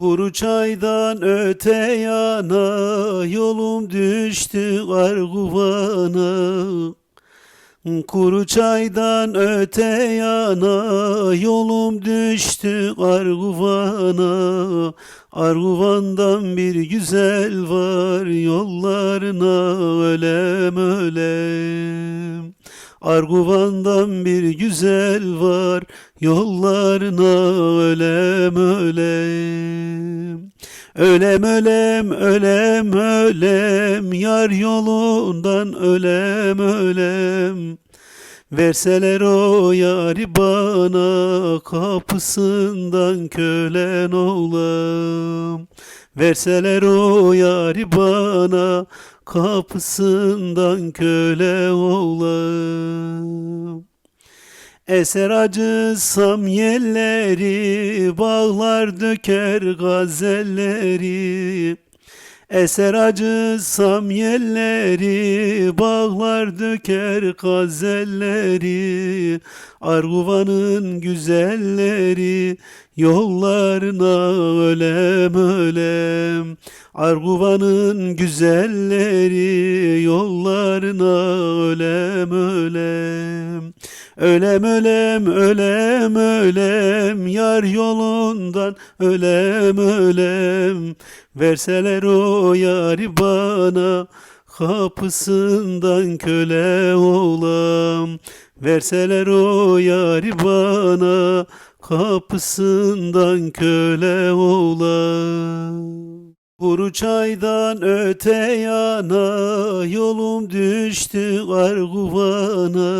Kuru çaydan öte yana yolum düştü Arguvan'a. Kuru çaydan öte yana yolum düştü Arguvan'a. Arguvan'dan bir güzel var yollarına ölem ölem. Arguvan'dan bir güzel var yollarına ölem ölem. Ölem ölem ölem ölem yar yolundan ölem ölem. Verseler o yari bana kapısından kölen oğlam. Verseler o yari bana kapısından köle oğlam. Eser acısam yelleri, bağlar döker gazelleri. Eser acısam yelleri, bağlar döker gazelleri. Arguvan'ın güzelleri, yollarına ölem ölem. Arguvan'ın güzelleri, yollarına ölem ölem. Ölem ölem ölem ölem yar yolundan. Ölem ölem verseler o yari bana kapısından köle oğlam verseler o yari bana kapısından köle oğlam Kuru çaydan öte yana yolum düştü Arguvan'a.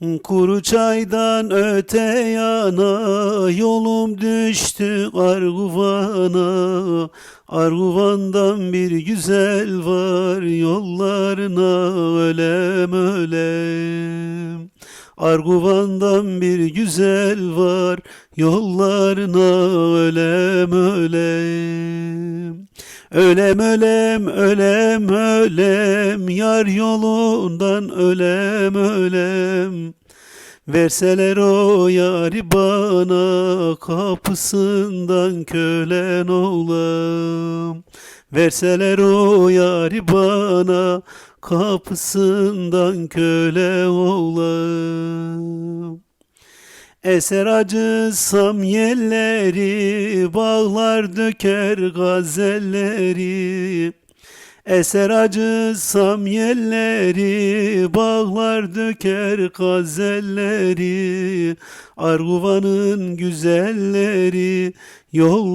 Kuru çaydan öte yana yolum düştü Arguvan'a. Arguvan'dan bir güzel var yollarına ölem ölem. Arguvan'dan bir güzel var yollarına ölem ölem. Ölem ölem ölem ölem yar yolundan ölem ölem. Verseler o yari bana kapısından kölen oğlam. Verseler o yari bana kapısından köle oğlam. Eser acısam yelleri, bağlar döker gazelleri. Eser acısam yelleri, bağlar döker gazelleri. Arguvan'ın güzelleri, yol